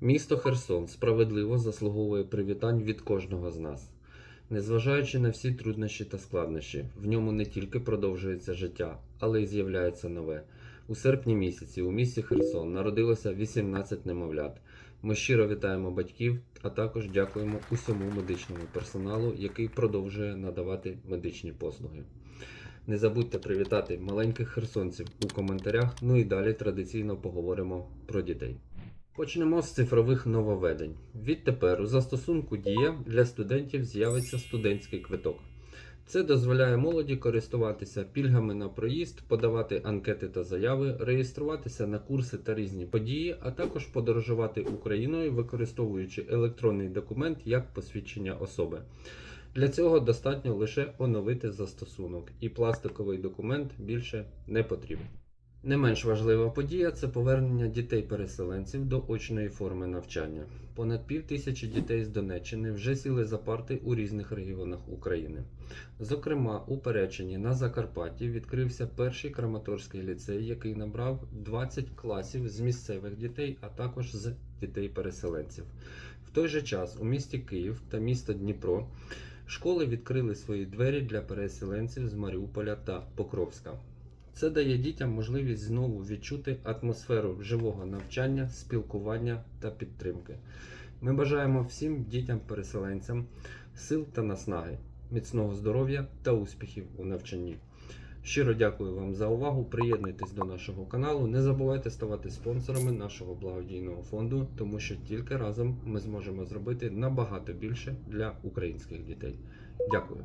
Місто Херсон справедливо заслуговує привітань від кожного з нас. Незважаючи на всі труднощі та складнощі, в ньому не тільки продовжується життя, але й з'являється нове. У серпні місяці у місті Херсон народилося 18 немовлят. Ми щиро вітаємо батьків, а також дякуємо усьому медичному персоналу, який продовжує надавати медичні послуги. Не забудьте привітати маленьких херсонців у коментарях. Ну і далі традиційно поговоримо про дітей. Почнемо з цифрових нововведень. Відтепер у застосунку Дія для студентів з'явиться студентський квиток. Це дозволяє молоді користуватися пільгами на проїзд, подавати анкети та заяви, реєструватися на курси та різні події, а також подорожувати Україною, використовуючи електронний документ як посвідчення особи. Для цього достатньо лише оновити застосунок, і пластиковий документ більше не потрібен. Не менш важлива подія це повернення дітей-переселенців до очної форми навчання. Понад пів тисячі дітей з Донеччини вже сіли за парти у різних регіонах України. Зокрема, у Перечині на Закарпатті відкрився перший Краматорський ліцей, який набрав 20 класів з місцевих дітей, а також з дітей-переселенців. В той же час у місті Київ та місто Дніпро школи відкрили свої двері для переселенців з Маріуполя та Покровська. Це дає дітям можливість знову відчути атмосферу живого навчання, спілкування та підтримки. Ми бажаємо всім дітям-переселенцям сил та наснаги, міцного здоров'я та успіхів у навчанні. Щиро дякую вам за увагу. Приєднуйтесь до нашого каналу. Не забувайте ставати спонсорами нашого благодійного фонду, тому що тільки разом ми зможемо зробити набагато більше для українських дітей. Дякую.